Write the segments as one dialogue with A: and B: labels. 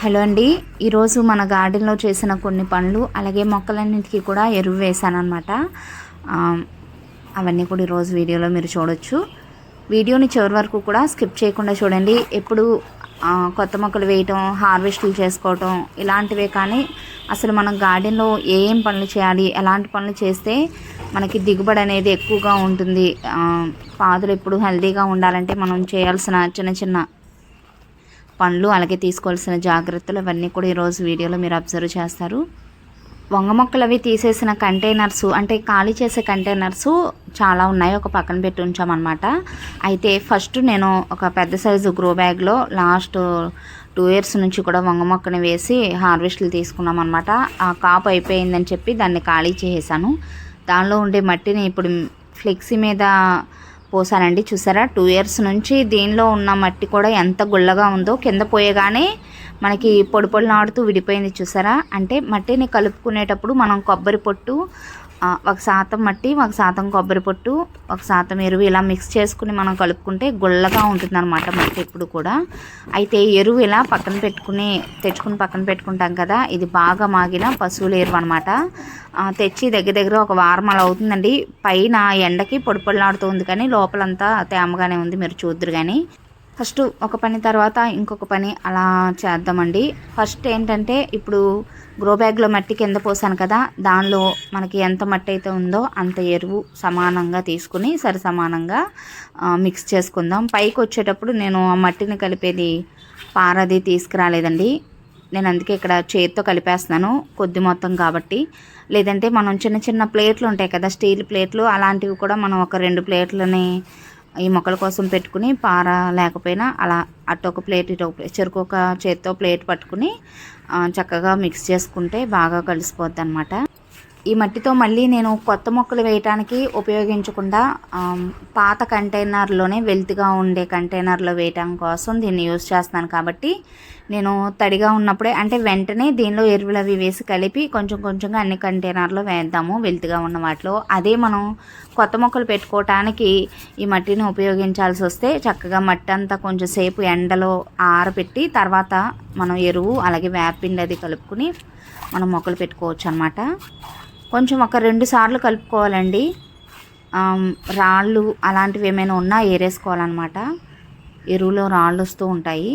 A: Hello అండి. ఈరోజు మన గార్డెన్లో చేసిన కొన్ని పనులు అలాగే మొక్కలన్నింటికి కూడా ఎరువు వేశానమాట అవన్నీ కూడా ఈరోజు వీడియోలో మీరు చూడొచ్చు. వీడియోని చివరి వరకు కూడా స్కిప్ చేయకుండా చూడండి. ఎప్పుడు కొత్త మొక్కలు వేయటం హార్వెస్టులు చేసుకోవటం ఇలాంటివే కానీ అసలు మనం గార్డెన్లో ఏ ఏం పనులు చేయాలి ఎలాంటి పనులు చేస్తే మనకి దిగుబడి అనేది ఎక్కువగా ఉంటుంది. పాదులు ఎప్పుడు హెల్తీగా ఉండాలంటే మనం చేయాల్సిన చిన్న చిన్న పండ్లు అలాగే తీసుకోవాల్సిన జాగ్రత్తలు అవన్నీ కూడా ఈరోజు వీడియోలో మీరు అబ్జర్వ్ చేస్తారు. వంగ మొక్కలు అవి తీసేసిన కంటైనర్స్ అంటే ఖాళీ చేసే కంటైనర్స్ చాలా ఉన్నాయి. ఒక పక్కన పెట్టి ఉంచామన్నమాట. అయితే ఫస్ట్ నేను ఒక పెద్ద సైజు గ్రో బ్యాగ్లో లాస్ట్ టూ ఇయర్స్ నుంచి కూడా వంగ మొక్కని వేసి హార్వెస్ట్లు తీసుకున్నాం అనమాట ఆ కాపు అయిపోయిందని చెప్పి దాన్ని ఖాళీ చేసేసాను. దానిలో ఉండే మట్టిని ఇప్పుడు ఫ్లెక్సీ మీద పోసానండి చూసారా? టూ ఇయర్స్ నుంచి దీనిలో ఉన్న మట్టి కూడా ఎంత గుల్లగా ఉందో కింద పోయగానే మనకి పొడి పొడిలాడుతూ విడిపోయింది చూసారా? అంటే మట్టిని కలుపుకునేటప్పుడు మనం కొబ్బరి పొట్టు ఒక శాతం మట్టి ఒక శాతం కొబ్బరి పొట్టు ఒక శాతం ఎరువు ఇలా మిక్స్ చేసుకుని మనం కలుపుకుంటే గుల్లగా ఉంటుందన్నమాట మట్టి ఎప్పుడు కూడా. అయితే ఎరువు ఇలా పక్కన పెట్టుకుని తెచ్చుకుని పక్కన పెట్టుకుంటాం కదా ఇది బాగా మాగిన పశువుల ఎరువు అనమాట తెచ్చి దగ్గర దగ్గర ఒక వారం అలా అవుతుందండి. పైన ఎండకి పొడి పొడిలాడుతూ కానీ లోపలంతా తేమగానే ఉంది మీరు చూద్దరు కానీ ఫస్ట్ ఒక పని తర్వాత ఇంకొక పని అలా చేద్దామండి. ఫస్ట్ ఏంటంటే ఇప్పుడు గ్రో బ్యాగ్లో మట్టి కింద పోసాను కదా దానిలో మనకి ఎంత మట్టి అయితే ఉందో అంత ఎరువు సమానంగా తీసుకుని సరి సమానంగా మిక్స్ చేసుకుందాం. పైకి వచ్చేటప్పుడు నేను ఆ మట్టిని కలిపేది పారది తీసుకురాలేదండి. నేను అందుకే ఇక్కడ చేతితో కలిపేస్తున్నాను కొద్ది మొత్తం కాబట్టి. లేదంటే మనం చిన్న చిన్న ప్లేట్లు ఉంటాయి కదా స్టీల్ ప్లేట్లు అలాంటివి కూడా మనం ఒక రెండు ప్లేట్లని ఈ మొక్కల కోసం పెట్టుకుని పార లేకపోయినా అలా అటు ఒక ప్లేట్ ఇటు ఒక ప్లేట్ చెరుకు ఒక చేత్తో ప్లేట్ పట్టుకుని చక్కగా మిక్స్ చేసుకుంటే బాగా కలిసిపోద్ది అనమాట ఈ మట్టితో మళ్ళీ నేను కొత్త మొక్కలు వేయటానికి ఉపయోగించకుండా పాత కంటైనర్లోనే వెల్త్గా ఉండే కంటైనర్లో వేయటం కోసం దీన్ని యూజ్ చేస్తున్నాను కాబట్టి నేను తడిగా ఉన్నప్పుడే అంటే వెంటనే దీనిలో ఎరువులు అవి వేసి కలిపి కొంచెం కొంచెంగా అన్ని కంటైనర్లో వేద్దాము వెల్త్గా ఉన్న వాటిలో. అదే మనం కొత్త మొక్కలు పెట్టుకోవటానికి ఈ మట్టిని ఉపయోగించాల్సి వస్తే చక్కగా మట్టి అంతా కొంచెం సేపు ఎండలో ఆరబెట్టి తర్వాత మనం ఎరువు అలాగే వేపిండి అది కలుపుకుని మనం మొక్కలు పెట్టుకోవచ్చు అనమాట కొంచెం ఒక రెండు సార్లు కలుపుకోవాలండి. రాళ్ళు అలాంటివి ఏమైనా ఉన్నా ఏరేసుకోవాలన్నమాట. ఎరువులో రాళ్ళు వస్తూ ఉంటాయి.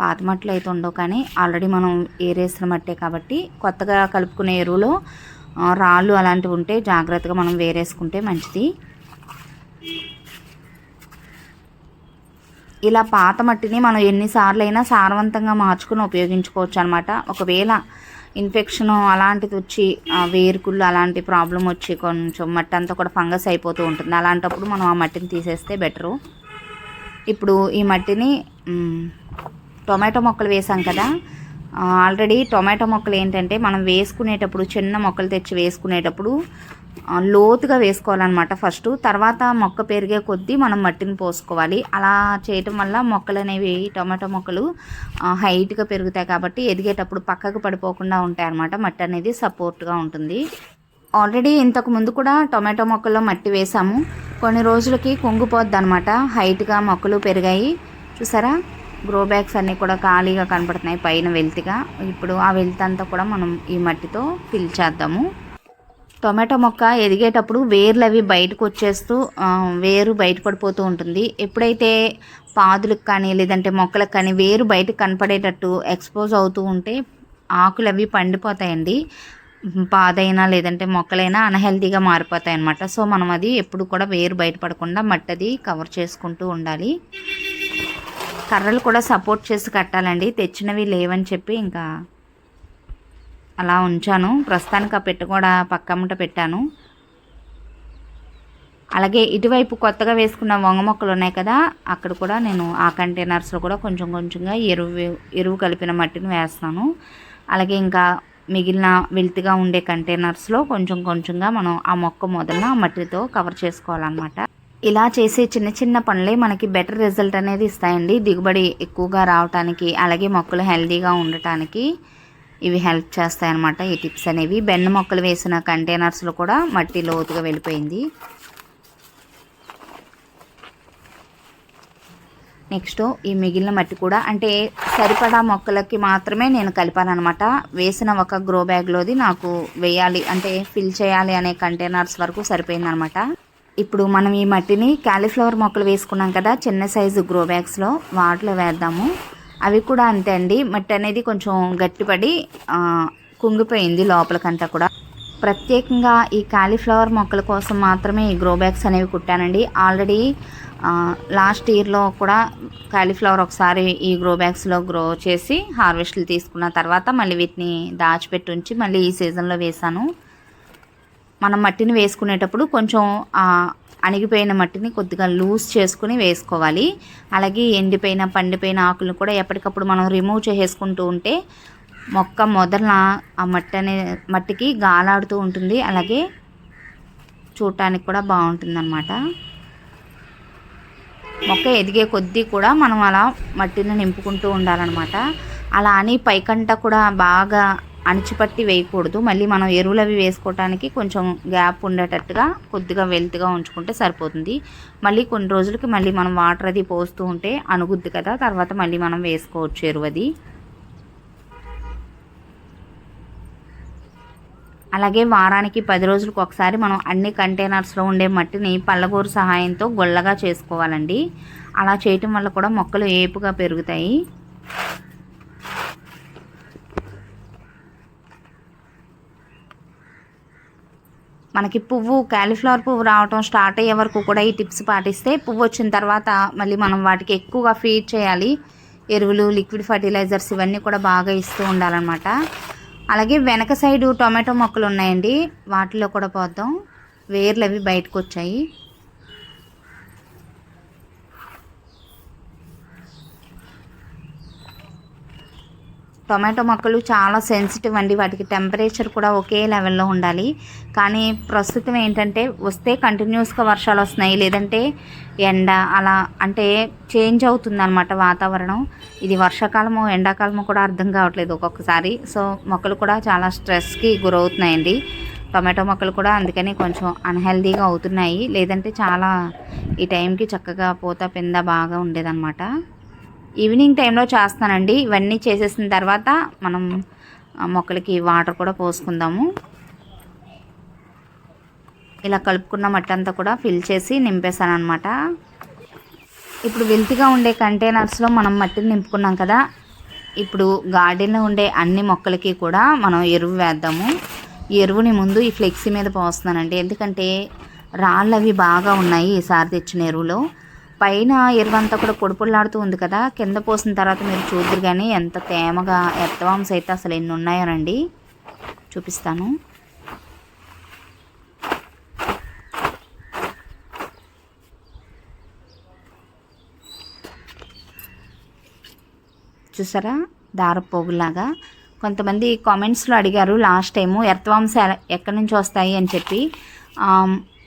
A: పాత మట్లు అయితే ఉండవు కానీ ఆల్రెడీ మనం ఏరేసిన మట్టే కాబట్టి కొత్తగా కలుపుకునే ఎరువులో రాళ్ళు అలాంటివి ఉంటే జాగ్రత్తగా మనం వేరేసుకుంటే మంచిది. ఇలా పాత మట్టిని మనం ఎన్నిసార్లు అయినా సారవంతంగా మార్చుకుని ఉపయోగించుకోవచ్చు అనమాట ఒకవేళ ఇన్ఫెక్షన్ అలాంటిది వచ్చి వేరుకుళ్ళు అలాంటి ప్రాబ్లం వచ్చి కొంచెం మట్టి అంతా కూడా ఫంగస్ అయిపోతూ ఉంటుంది. అలాంటప్పుడు మనం ఆ మట్టిని తీసేస్తే బెటరు. ఇప్పుడు ఈ మట్టిని టొమాటో మొక్కలు వేసాం కదా. ఆల్రెడీ టొమాటో మొక్కలు ఏంటంటే మనం వేసుకునేటప్పుడు చిన్న మొక్కలు తెచ్చి వేసుకునేటప్పుడు లోతుగా వేసుకోవాలన్నమాట ఫస్ట్. తర్వాత మొక్క పెరిగే కొద్దీ మనం మట్టిని పోసుకోవాలి. అలా చేయటం వల్ల మొక్కలు అనేవి టొమాటో మొక్కలు హైట్గా పెరుగుతాయి కాబట్టి ఎదిగేటప్పుడు పక్కకు పడిపోకుండా ఉంటాయి అన్నమాట మట్టి అనేది సపోర్ట్గా ఉంటుంది. ఆల్రెడీ ఇంతకు ముందు కూడా టొమాటో మొక్కల్లో మట్టి వేసాము. కొన్ని రోజులకి కుంగిపోద్ది అనమాట హైట్గా మొక్కలు పెరిగాయి. చూసారా? గ్రో బ్యాగ్స్ అన్నీ కూడా ఖాళీగా కనపడుతున్నాయి పైన వెల్తిగా. ఇప్పుడు ఆ వెల్త్ అంతా కూడా మనం ఈ మట్టితో ఫిల్ చేద్దాము. టొమాటో మొక్క ఎదిగేటప్పుడు వేర్లు అవి బయటకు వచ్చేస్తూ వేరు బయటపడిపోతూ ఉంటుంది. ఎప్పుడైతే పాదులకు కానీ లేదంటే మొక్కలకు కానీ వేరు బయటకు కనపడేటట్టు ఎక్స్పోజ్ అవుతూ ఉంటే ఆకులు అవి పండిపోతాయండి. పాదైనా లేదంటే మొక్కలైనా అన్హెల్తీగా మారిపోతాయి అన్నమాట సో మనం అది ఎప్పుడు కూడా వేరు బయటపడకుండా మట్టది కవర్ చేసుకుంటూ ఉండాలి. కర్రలు కూడా సపోర్ట్ చేసి కట్టాలండి. తెచ్చినవి లేవని చెప్పి ఇంకా అలా ఉంచాను. ప్రస్తుతానికి ఆ పెట్టు కూడా పక్కమ్మట పెట్టాను. అలాగే ఇటువైపు కొత్తగా వేసుకున్న వంగ మొక్కలు ఉన్నాయి కదా అక్కడ కూడా నేను ఆ కంటైనర్స్లో కూడా కొంచెం కొంచెంగా ఎరువు ఎరువు కలిపిన మట్టిని వేస్తాను. అలాగే ఇంకా మిగిలిన వెల్తిగా ఉండే కంటైనర్స్లో కొంచెం కొంచెంగా మనం ఆ మొక్క మొదలన ఆ మట్టితో కవర్ చేసుకోవాలన్నమాట. ఇలా చేసే చిన్న చిన్న పనులే మనకి బెటర్ రిజల్ట్ అనేది ఇస్తాయండి. దిగుబడి ఎక్కువగా రావటానికి అలాగే మొక్కలు హెల్దీగా ఉండటానికి. ఇవి హెల్ప్ చేస్తాయన్నమాట. ఈ టిప్స్ అనేవి. బెండ మొక్కలు వేసిన కంటైనర్స్లో కూడా మట్టి లోతుగా వెళ్ళిపోయింది. నెక్స్ట్ ఈ మిగిలిన మట్టి కూడా అంటే సరిపడా మొక్కలకి మాత్రమే నేను కలిపానమాట వేసిన ఒక గ్రో బ్యాగ్లోది నాకు వేయాలి అంటే ఫిల్ చేయాలి అనే కంటైనర్స్ వరకు సరిపోయిందనమాట ఇప్పుడు మనం ఈ మట్టిని క్యాలీఫ్లవర్ మొక్కలు వేసుకున్నాం కదా చిన్న సైజు గ్రో బ్యాగ్స్లో వాటిలో వేద్దాము. అవి కూడా అంతే అండి. మట్టి అనేది కొంచెం గట్టిపడి కుంగిపోయింది లోపలికంతా కూడా. ప్రత్యేకంగా ఈ కాలీఫ్లవర్ మొక్కల కోసం మాత్రమే ఈ గ్రో బ్యాగ్స్ అనేవి కుట్టానండి. ఆల్రెడీ లాస్ట్ ఇయర్లో కూడా కాలీఫ్లవర్ ఒకసారి ఈ గ్రో బ్యాగ్స్లో గ్రో చేసి హార్వెస్ట్లు తీసుకున్న తర్వాత మళ్ళీ వీటిని దాచిపెట్టి ఉంచి మళ్ళీ ఈ సీజన్లో వేశాను. మనం మట్టిని వేసుకునేటప్పుడు కొంచెం అణిగిపోయిన మట్టిని కొద్దిగా లూజ్ చేసుకుని వేసుకోవాలి. అలాగే ఎండిపోయిన పండిపోయిన ఆకులను కూడా ఎప్పటికప్పుడు మనం రిమూవ్ చేసేసుకుంటూ ఉంటే మొక్క మొదలన ఆ మట్టి అనే మట్టికి గాలాడుతూ ఉంటుంది. అలాగే చూడటానికి కూడా బాగుంటుంది అనమాట మొక్క ఎదిగే కొద్దీ కూడా మనం అలా మట్టిని నింపుకుంటూ ఉండాలన్నమాట. అలా అని పైకంట కూడా బాగా అణిచిపట్టి వేయకూడదు. మళ్ళీ మనం ఎరువులు అవి వేసుకోవటానికి కొంచెం గ్యాప్ ఉండేటట్టుగా కొద్దిగా వెల్త్గా ఉంచుకుంటే సరిపోతుంది. మళ్ళీ కొన్ని రోజులకి మళ్ళీ మనం వాటర్ అది పోస్తూ ఉంటే అనుగుద్ది కదా తర్వాత మళ్ళీ మనం వేసుకోవచ్చు ఎరువు అది అలాగే వారానికి పది రోజులకు ఒకసారి మనం అన్ని కంటైనర్స్లో ఉండే మట్టిని పళ్ళగూరు సహాయంతో గొల్లగా చేసుకోవాలండి. అలా చేయటం వల్ల కూడా మొక్కలు ఏపుగా పెరుగుతాయి. మనకి పువ్వు కాలీఫ్లవర్ పువ్వు రావటం స్టార్ట్ అయ్యే వరకు కూడా ఈ టిప్స్ పాటిస్తే పువ్వు వచ్చిన తర్వాత మళ్ళీ మనం వాటికి ఎక్కువగా ఫీడ్ చేయాలి. ఎరువులు లిక్విడ్ ఫర్టిలైజర్స్ ఇవన్నీ కూడా బాగా ఇస్తూ ఉండాలన్నమాట. అలాగే వెనక సైడు టొమాటో మొక్కలు ఉన్నాయండి. వాటిలో కూడా పోద్దాం. వేర్లు అవి బయటకు వచ్చాయి. టొమాటో మొక్కలు చాలా సెన్సిటివ్ అండి. వాటికి టెంపరేచర్ కూడా ఒకే లెవెల్లో ఉండాలి. కానీ ప్రస్తుతం ఏంటంటే వస్తే కంటిన్యూస్గా వర్షాలు వస్తున్నాయి. లేదంటే ఎండ అలా అంటే చేంజ్ అవుతుంది అనమాట వాతావరణం. ఇది వర్షాకాలము ఎండాకాలము కూడా అర్థం కావట్లేదు ఒక్కొక్కసారి. సో మొక్కలు కూడా చాలా స్ట్రెస్కి గురవుతున్నాయండి. టొమాటో మొక్కలు కూడా అందుకని కొంచెం అన్హెల్దీగా అవుతున్నాయి. లేదంటే చాలా ఈ టైంకి చక్కగా పూత పింద బాగా ఉండేదన్నమాట. ఈవినింగ్ టైంలో చేస్తానండి. ఇవన్నీ చేసేసిన తర్వాత మనం మొక్కలకి వాటర్ కూడా పోసుకుందాము. ఇలా కలుపుకున్న మట్టి అంతా కూడా ఫిల్ చేసి నింపేశాను అనమాట ఇప్పుడు వెల్తిగా ఉండే కంటైనర్స్లో మనం మట్టిని నింపుకున్నాం కదా. ఇప్పుడు గార్డెన్లో ఉండే అన్ని మొక్కలకి కూడా మనం ఎరువు వేద్దాము. ఈ ఎరువుని ముందు ఈ ఫ్లెక్సీ మీద పోస్తున్నానండి. ఎందుకంటే రాళ్ళు అవి బాగా ఉన్నాయి ఈసారి తెచ్చిన ఎరువులో. పైన ఎరువంతా కూడా పొడిపొడిలాడుతూ ఉంది కదా కింద పోసిన తర్వాత మీరు చూద్దరు కానీ ఎంత తేమగా ఎర్తవాంస్ అయితే అసలు ఎన్ని ఉన్నాయోనండి చూపిస్తాను. చూసారా? దారపోగులాగా కొంతమంది కామెంట్స్లో అడిగారు లాస్ట్ టైము ఎర్త్వామ్స్ ఎక్కడి నుంచి వస్తాయి? అని చెప్పి.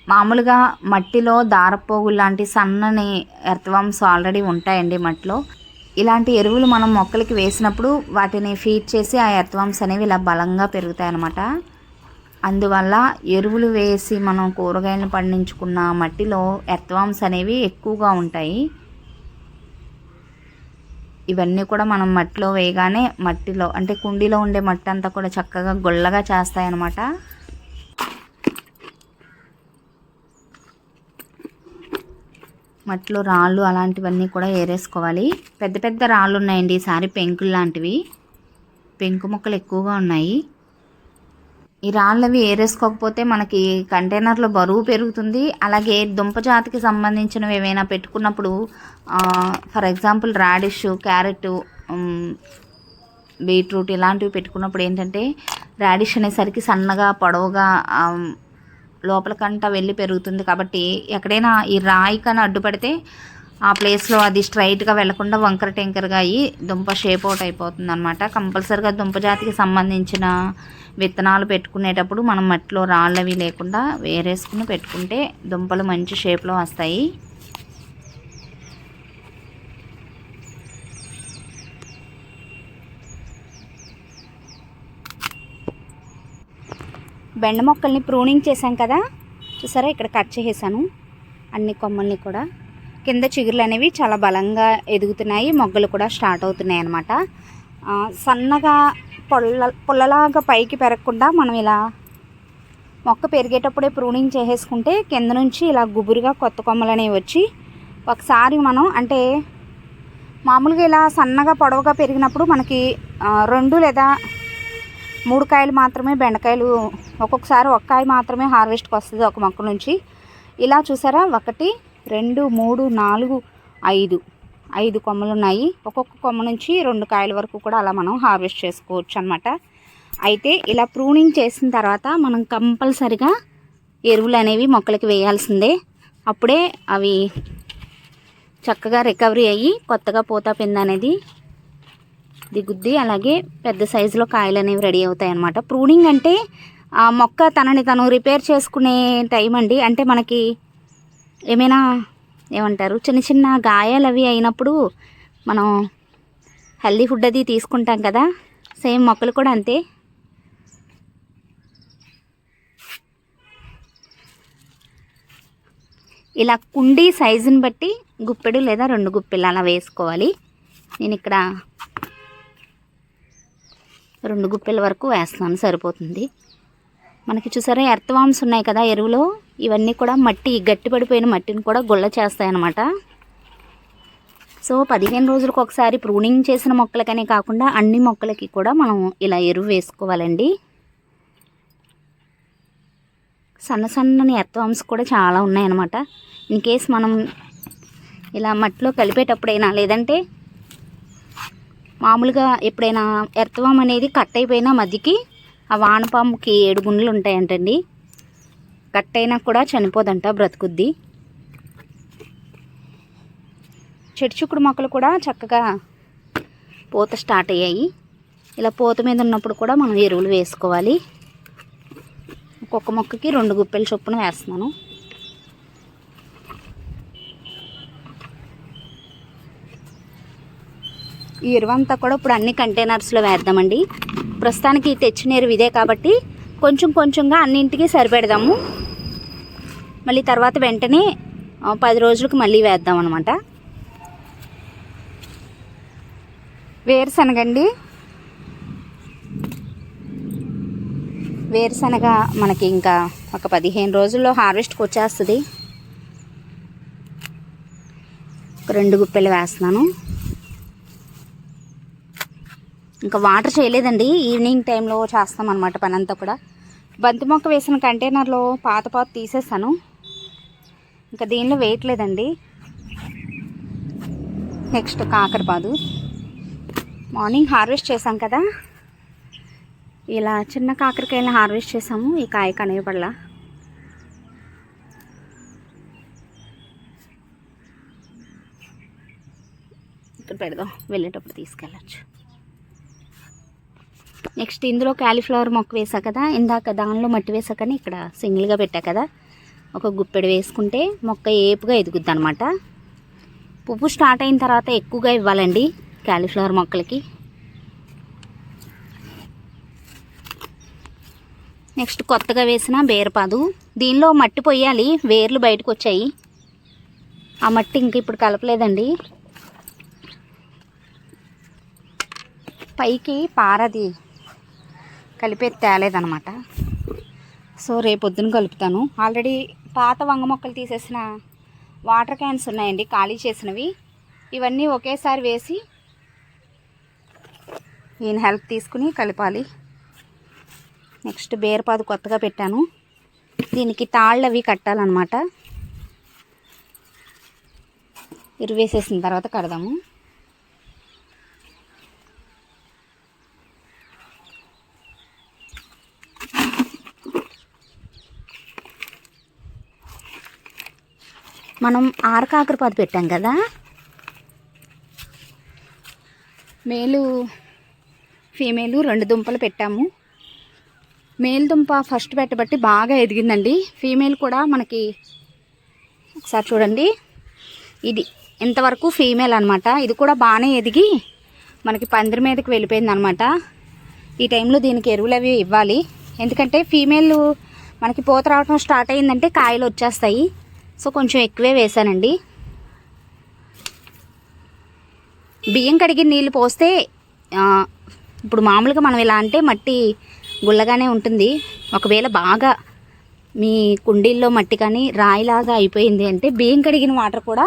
A: మామూలుగా మట్టిలో దారపోగులు లాంటి సన్నని ఎర్త్వామ్స్ ఆల్రెడీ ఉంటాయండి మట్టిలో ఇలాంటి ఎరువులు మనం మొక్కలకి వేసినప్పుడు వాటిని ఫీడ్ చేసి ఆ ఎర్త్వామ్స్ అనేవి ఇలా బలంగా పెరుగుతాయి అన్నమాట అందువల్ల ఎరువులు వేసి మనం కూరగాయలను పండించుకున్న మట్టిలో ఎర్త్వామ్స్ అనేవి ఎక్కువగా ఉంటాయి. ఇవన్నీ కూడా మనం మట్టిలో వేయగానే మట్టిలో అంటే కుండీలో ఉండే మట్టి అంతా కూడా చక్కగా గొల్లగా చేస్తాయన్నమాట. మట్టిలో రాళ్ళు అలాంటివన్నీ కూడా ఏరేసుకోవాలి. పెద్ద పెద్ద రాళ్ళు ఉన్నాయండి ఈసారి పెంకులు లాంటివి. పెంకు మొక్కలు ఎక్కువగా ఉన్నాయి. ఈ రాళ్ళవి ఏరేసుకోకపోతే మనకి కంటైనర్లో బరువు పెరుగుతుంది. అలాగే దుంప జాతికి సంబంధించినవి ఏమైనా పెట్టుకున్నప్పుడు for example radish carrot beetroot ఇలాంటివి పెట్టుకున్నప్పుడు ఏంటంటే రాడిష్ అనేసరికి సన్నగా పొడవుగా లోపలికంట వెళ్ళి పెరుగుతుంది కాబట్టి ఎక్కడైనా ఈ రాయి కానీ అడ్డుపడితే ఆ ప్లేస్లో అది స్ట్రైట్గా వెళ్ళకుండా వంకర టెంకరగా అయ్యి దుంప షేప్ అవుట్ అయిపోతుంది అనమాట కంపల్సరిగా దుంప జాతికి సంబంధించిన విత్తనాలు పెట్టుకునేటప్పుడు మనం మట్టిలో రాళ్ళవి లేకుండా వేరేసుకుని పెట్టుకుంటే దుంపలు మంచి షేప్లో వస్తాయి. బెండ మొక్కల్ని ప్రూనింగ్ చేశాం కదా. చూసారా? ఇక్కడ కట్ చేసేసాను. అన్ని కొమ్మల్ని కూడా. కింద చిగురులు అనేవి చాలా బలంగా ఎదుగుతున్నాయి. మొగ్గలు కూడా స్టార్ట్ అవుతున్నాయి అన్నమాట. సన్నగా పొల్ల పొల్లలాగా పైకి పెరగకుండా మనం ఇలా మొక్క పెరిగేటప్పుడే ప్రూనింగ్ చేసేసుకుంటే కింద నుంచి ఇలా గుబురుగా కొత్త కొమ్మలు అనేవి వచ్చి ఒకసారి మనం అంటే మామూలుగా ఇలా సన్నగా పొడవుగా పెరిగినప్పుడు మనకి రెండు లేదా మూడు కాయలు మాత్రమే బెండకాయలు ఒక్కొక్కసారి ఒక్కాయి మాత్రమే హార్వెస్ట్కి వస్తుంది ఒక మొక్క నుంచి. ఇలా చూసారా? ఒకటి రెండు మూడు నాలుగు ఐదు. ఐదు కొమ్మలు ఉన్నాయి. ఒక్కొక్క కొమ్మ నుంచి రెండు కాయల వరకు కూడా అలా మనం హార్వెస్ట్ చేసుకోవచ్చు అనమాట అయితే ఇలా ప్రూనింగ్ చేసిన తర్వాత మనం కంపల్సరిగా ఎరువులు అనేవి మొక్కలకి వేయాల్సిందే. అప్పుడే అవి చక్కగా రికవరీ అయ్యి కొత్తగా పూత పింద అనేది దిగుద్ది. అలాగే పెద్ద సైజులో కాయలు అనేవి రెడీ అవుతాయి అన్నమాట ప్రూనింగ్ అంటే ఆ మొక్క తనని తను రిపేర్ చేసుకునే టైం అండి. అంటే మనకి ఏమైనా ఏమంటారు చిన్న చిన్న గాయాలు అవి అయినప్పుడు మనం హెల్దీ ఫుడ్ అది తీసుకుంటాం కదా. సేమ్ మొక్కలు కూడా అంతే. ఇలా కుండీ సైజుని బట్టి గుప్పెడు లేదా రెండు గుప్పెలు అలా వేసుకోవాలి. నేను ఇక్కడ రెండు గుప్పెల వరకు వేస్తాను సరిపోతుంది. మనకి చూసారా ఎర్త్వామ్స్ ఉన్నాయి కదా ఎరువులో. ఇవన్నీ కూడా మట్టి గట్టిపడిపోయిన మట్టిని కూడా గుల్ల చేస్తాయన్నమాట. సో పదిహేను రోజులకు ఒకసారి ప్రూనింగ్ చేసిన మొక్కలకనే కాకుండా అన్ని మొక్కలకి కూడా మనం ఇలా ఎరువు వేసుకోవాలండి. సన్న సన్నని ఎర్త్వామ్స్ కూడా చాలా ఉన్నాయన్నమాట. ఇన్ కేస్ మనం ఇలా మట్టిలో కలిపేటప్పుడైనా లేదంటే మామూలుగా ఎప్పుడైనా ఎర్తవం అనేది కట్ అయిపోయినా మధ్యకి ఆ వానపాముకి ఏడు గుండెలు ఉంటాయంటండి. కట్ అయినా కూడా చనిపోదంట బ్రతుకుద్ది. చెట్టు చిక్కుడు మొక్కలు కూడా చక్కగా పూత స్టార్ట్ అయ్యాయి. ఇలా పూత మీద ఉన్నప్పుడు కూడా మనం ఎరువులు వేసుకోవాలి. ఒక్కొక్క మొక్కకి రెండు గుప్పెల చొప్పున వేస్తున్నాను. ఈ ఎరువంతా కూడా ఇప్పుడు అన్ని కంటైనర్స్లో వేద్దామండి. ప్రస్తుతానికి తెచ్చినేరు ఇదే కాబట్టి కొంచెం కొంచెంగా అన్నింటికి సరిపెడదాము. మళ్ళీ తర్వాత వెంటనే పది రోజులకు మళ్ళీ వేద్దాం అనమాట వేరుశనగండి. వేరుశనగ మనకి ఇంకా ఒక పదిహేను రోజుల్లో హార్వెస్ట్కి వచ్చేస్తుంది. ఒక రెండు గుప్పెలు వేస్తున్నాను. ఇంకా వాటర్ చేయలేదండి. ఈవినింగ్ టైంలో చేస్తాం అనమాట పని అంతా కూడా. బంతి మొక్క వేసిన కంటైనర్లో పాత పాత తీసేసాను. ఇంకా దీనిలో వేయట్లేదండి. నెక్స్ట్ కాకరపాదు. మార్నింగ్ హార్వెస్ట్ చేసాం కదా. ఇలా చిన్న కాకరకాయలను హార్వెస్ట్ చేసాము ఈ కాయ కనేపడలా ఇక్కడ పెడదాం. వెళ్ళేటప్పుడు తీసుకెళ్ళచ్చు. నెక్స్ట్ ఇందులో క్యాలీఫ్లవర్ మొక్క వేసా కదా ఇందాక దానిలో మట్టి వేసాకని ఇక్కడ సింగిల్గా పెట్టా కదా. ఒక గుప్పెడు వేసుకుంటే మొక్క ఏపుగా ఎదుగుద్ది అనమాట పువ్వు స్టార్ట్ అయిన తర్వాత ఎక్కువగా ఇవ్వాలండి క్యాలీఫ్లవర్ మొక్కలకి. నెక్స్ట్ కొత్తగా వేసిన బేరపాదు. దీనిలో మట్టి పొయ్యాలి వేర్లు బయటకు వచ్చాయి. ఆ మట్టి ఇంక ఇప్పుడు కలపలేదండి. పైకి పారది. కలిపేది తేలేదనమాట సో రేపు పొద్దున కలుపుతాను. ఆల్రెడీ పాత వంగ మొక్కలు తీసేసిన వాటర్ క్యాన్స్ ఉన్నాయండి ఖాళీ చేసినవి. ఇవన్నీ ఒకేసారి వేసి ఈయన హెల్ప్ తీసుకుని కలపాలి. నెక్స్ట్ బేరపాదు కొత్తగా పెట్టాను. దీనికి తాళ్ళు అవి కట్టాలన్నమాట. ఇరువేసేసిన తర్వాత కడదాము. మనం ఆరు కాకరపాదు పెట్టాం కదా. మేలు ఫీమేలు రెండు దుంపలు పెట్టాము. మేల్ దుంప ఫస్ట్ పెట్టబట్టి బాగా ఎదిగిందండి. ఫీమేల్ కూడా మనకి ఒకసారి చూడండి. ఇది ఇంతవరకు ఫీమేల్ అనమాట ఇది కూడా బాగానే ఎదిగి మనకి పందిరి మీదకి వెళ్ళిపోయింది అనమాట ఈ టైంలో దీనికి ఎరువులు అవి ఇవ్వాలి. ఎందుకంటే ఫీమేల్ మనకి పూత రావడం స్టార్ట్ అయిందంటే కాయలు వచ్చేస్తాయి. సో కొంచెం ఎక్కువే వేసానండి బియ్యం కడిగి నీళ్ళు పోస్తే ఇప్పుడు మామూలుగా మనం ఇలా అంటే మట్టి గుల్లగానే ఉంటుంది. ఒకవేళ బాగా మీ కుండీల్లో మట్టి కానీ రాయిలాగా అయిపోయింది అంటే బియ్యం కడిగిన వాటర్ కూడా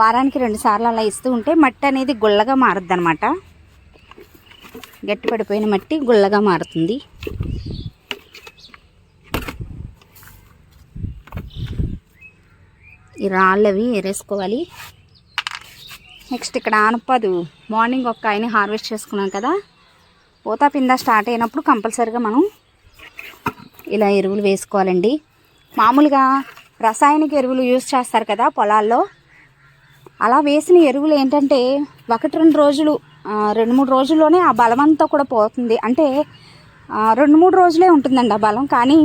A: వారానికి రెండు సార్లు అలా ఇస్తూ ఉంటే మట్టి అనేది గుల్లగా మారుద్ది అనమాట గట్టి పడిపోయిన మట్టి గుల్లగా మారుతుంది. ఈ రాళ్ళవి ఏరేసుకోవాలి నెక్స్ట్ ఇక్కడ ఆనపదు. మార్నింగ్ ఒక కాయని హార్వెస్ట్ చేసుకున్నాం కదా. పోతా పింద స్టార్ట్ అయినప్పుడు కంపల్సరీగా మనం ఇలా ఎరువులు వేసుకోవాలండి. మామూలుగా రసాయనిక ఎరువులు యూజ్ చేస్తారు కదా పొలాల్లో. అలా వేసిన ఎరువులు ఏంటంటే ఒకటి రెండు రోజులు రెండు మూడు రోజుల్లోనే ఆ బలం అంతా కూడా పోతుంది. అంటే రెండు మూడు రోజులే ఉంటుందండి ఆ బలం. కానీ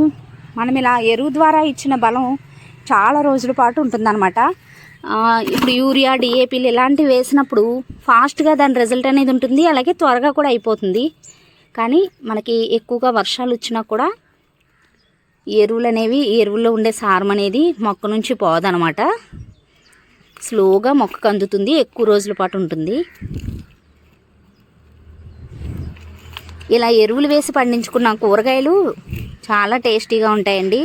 A: మనం ఇలా ఎరువు ద్వారా ఇచ్చిన బలం చాలా రోజుల పాటు ఉంటుందన్నమాట. ఇప్పుడు యూరియా డిఏపీలు ఇలాంటివి వేసినప్పుడు ఫాస్ట్గా దాని రిజల్ట్ అనేది ఉంటుంది అలాగే త్వరగా కూడా అయిపోతుంది. కానీ మనకి ఎక్కువగా వర్షాలు వచ్చినా కూడా ఎరువులు అనేవి ఎరువుల్లో ఉండే సారం అనేది మొక్క నుంచి పోదనమాట స్లోగా మొక్కకు అందుతుంది ఎక్కువ రోజుల పాటు ఉంటుంది. ఇలా ఎరువులు వేసి పండించుకున్న కూరగాయలు చాలా టేస్టీగా ఉంటాయండి.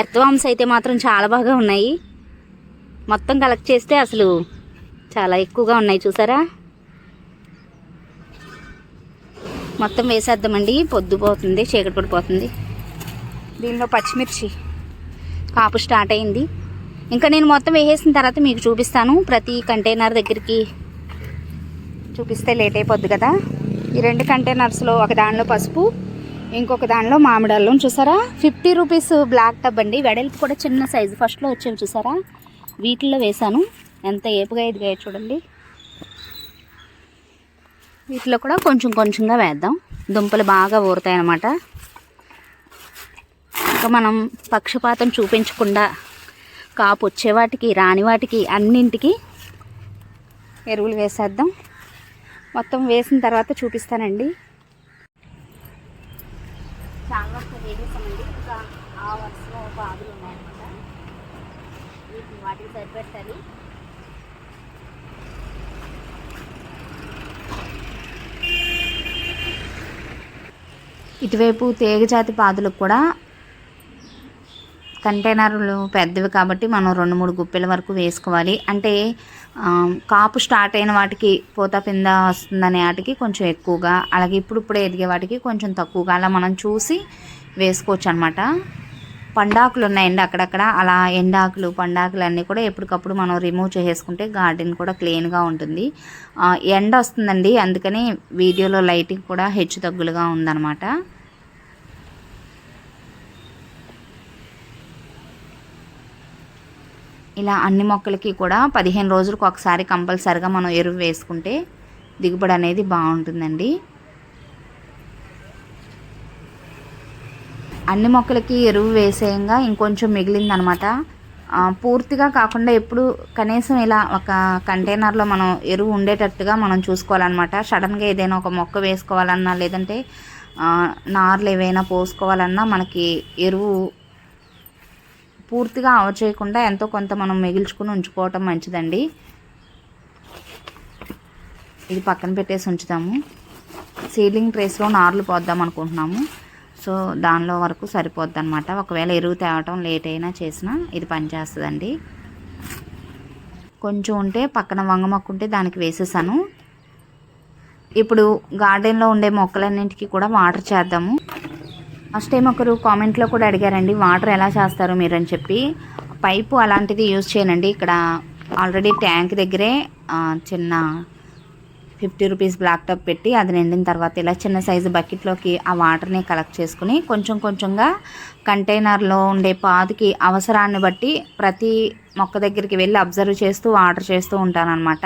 A: ఎర్త్వామ్స్ అయితే మాత్రం చాలా బాగా ఉన్నాయి. మొత్తం కలెక్ట్ చేస్తే అసలు చాలా ఎక్కువగా ఉన్నాయి చూసారా? మొత్తం వేసేద్దామండి. పొద్దుపోతుంది చీకటి పడిపోతుంది దీనిలో పచ్చిమిర్చి కాపు స్టార్ట్ అయింది. ఇంకా నేను మొత్తం వేసేసిన తర్వాత మీకు చూపిస్తాను. ప్రతి కంటైనర్ దగ్గరికి చూపిస్తే లేట్ అయిపోద్ది కదా. ఈ రెండు కంటైనర్స్లో ఒక దానిలో పసుపు ఇంకొక దానిలో మామిడి అల్లం చూసారా? ఫిఫ్టీ రూపీస్ బ్లాక్ టబ్ అండి. వెడల్పు కూడా చిన్న సైజు. ఫస్ట్లో వచ్చేవి చూసారా? వీటిల్లో వేసాను ఎంత ఏపుగా ఎదిగాయో చూడండి. వీటిలో కూడా కొంచెం కొంచెంగా వేద్దాం. దుంపలు బాగా ఊరుతాయి అన్నమాట ఇంకా మనం పక్షపాతం చూపించకుండా కాపు వచ్చే వాటికి రాని వాటికి అన్నింటికి ఎరువులు వేసేద్దాం. మొత్తం వేసిన తర్వాత చూపిస్తానండి. చాలా వరకు వేసేసామండి ఇంకా ఆ వరుసలో బాధలు ఉన్నాయన్నమాట. వీటిని వాటికి సరిపెట్టాలి ఇటువైపు తీగజాతి పాదులకు కూడా కంటైనర్లు పెద్దవి కాబట్టి మనం రెండు మూడు గుప్పెల వరకు వేసుకోవాలి. అంటే కాపు స్టార్ట్ అయిన వాటికి పూత పింద వస్తుందనే వాటికి కొంచెం ఎక్కువగా అలాగే ఇప్పుడిప్పుడే ఎదిగే వాటికి కొంచెం తక్కువగా అలా మనం చూసి వేసుకోవచ్చు అనమాట పండాకులు ఉన్నాయండి అక్కడక్కడ. అలా ఎండాకులు పండాకులు అన్నీ కూడా ఎప్పటికప్పుడు మనం రిమూవ్ చేసేసుకుంటే గార్డెన్ కూడా క్లీన్గా ఉంటుంది. ఎండ వస్తుందండి. అందుకని వీడియోలో లైటింగ్ కూడా హెచ్చు తగ్గులుగా ఉందన్నమాట ఇలా అన్ని మొక్కలకి కూడా పదిహేను రోజులకు ఒకసారి కంపల్సరిగా మనం ఎరువు వేసుకుంటే దిగుబడి అనేది బాగుంటుందండి. అన్ని మొక్కలకి ఎరువు వేసేయంగా ఇంకొంచెం మిగిలిందనమాట. పూర్తిగా కాకుండా ఎప్పుడు కనీసం ఇలా ఒక కంటైనర్లో మనం ఎరువు ఉండేటట్టుగా మనం చూసుకోవాలన్నమాట. సడన్గా ఏదైనా ఒక మొక్క వేసుకోవాలన్నా లేదంటే నార్లు ఏవైనా పోసుకోవాలన్నా మనకి ఎరువు పూర్తిగా ఆవ చేయకుండా ఎంతో కొంత మనం మిగిల్చుకుని ఉంచుకోవటం మంచిదండి. ఇది పక్కన పెట్టేసి ఉంచుతాము. సీలింగ్ ట్రేస్లో నార్లు పోద్దాం అనుకుంటున్నాము. సో దానిలో వరకు సరిపోద్ది అనమాట ఒకవేళ ఎరువు తేవటం లేట్ అయినా చేసినా ఇది పనిచేస్తుందండి కొంచెం ఉంటే పక్కన వంగ మొక్క ఉంటే దానికి వేసేసాను. ఇప్పుడు గార్డెన్లో ఉండే మొక్కలన్నింటికి కూడా వాటర్ చేద్దాము. ఫస్ట్ టైం ఒకరు కామెంట్లో కూడా అడిగారండి వాటర్ ఎలా చేస్తారు మీరు అని చెప్పి. పైపు అలాంటిది యూజ్ చేయనండి ఇక్కడ ఆల్రెడీ ట్యాంక్ దగ్గరే చిన్న ఫిఫ్టీ రూపీస్ బ్లాక్ టాప్ పెట్టి అది నిండిన తర్వాత ఇలా చిన్న సైజు బకెట్లోకి ఆ వాటర్ని కలెక్ట్ చేసుకుని కొంచెం కొంచెంగా కంటైనర్లో ఉండే పాదుకి అవసరాన్ని బట్టి ప్రతి మొక్క దగ్గరికి వెళ్ళి అబ్జర్వ్ చేస్తూ వాటర్ చేస్తూ ఉంటానన్నమాట.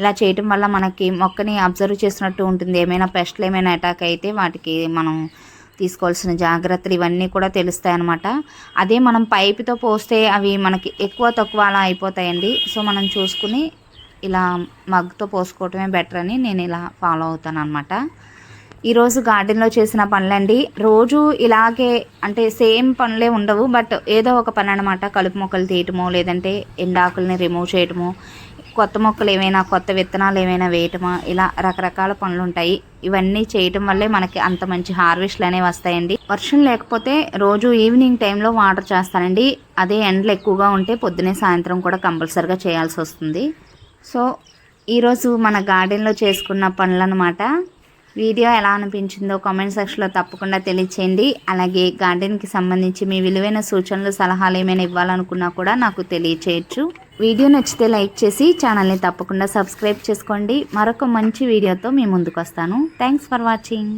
A: ఇలా చేయటం వల్ల మనకి మొక్కని అబ్జర్వ్ చేసినట్టు ఉంటుంది. ఏమైనా పెస్ట్లు ఏమైనా అటాక్ అయితే వాటికి మనం తీసుకోవాల్సిన జాగ్రత్తలు ఇవన్నీ కూడా తెలుస్తాయి అన్నమాట అదే మనం పైపుతో పోస్తే అవి మనకి ఎక్కువ తక్కువ అలా అయిపోతాయండి. సో మనం చూసుకుని ఇలా మగ్తో పోసుకోవటమే బెటర్ అని నేను ఇలా ఫాలో అవుతాను అనమాట ఈరోజు గార్డెన్లో చేసిన పనులండి. రోజు ఇలాగే అంటే సేమ్ పనులే ఉండవు. బట్ ఏదో ఒక పని అనమాట కలుపు మొక్కలు తీయటమో లేదంటే ఎండాకుల్ని రిమూవ్ చేయటమో కొత్త మొక్కలు ఏమైనా కొత్త విత్తనాలు ఏమైనా వేయటమా? ఇలా రకరకాల పనులు ఉంటాయి ఇవన్నీ చేయటం వల్లే మనకి అంత మంచి హార్వెస్ట్లు అనేవి వస్తాయండి. వర్షం లేకపోతే రోజు ఈవినింగ్ టైంలో వాటర్ చేస్తానండి. అదే ఎండలు ఎక్కువగా ఉంటే పొద్దునే సాయంత్రం కూడా కంపల్సరిగా చేయాల్సి వస్తుంది. సో ఈరోజు మన గార్డెన్లో చేసుకున్న పనులన్నమాట. వీడియో ఎలా అనిపించిందో కామెంట్ సెక్షన్లో తప్పకుండా తెలియచేయండి. అలాగే గార్డెన్కి సంబంధించి మీ విలువైన సూచనలు సలహాలు ఏమైనా ఇవ్వాలనుకున్నా కూడా నాకు తెలియచేయచ్చు. వీడియో నచ్చితే లైక్ చేసి ఛానల్ని తప్పకుండా సబ్స్క్రైబ్ చేసుకోండి. మరొక మంచి వీడియోతో మీ ముందుకు వస్తాను థ్యాంక్స్ ఫర్ వాచింగ్.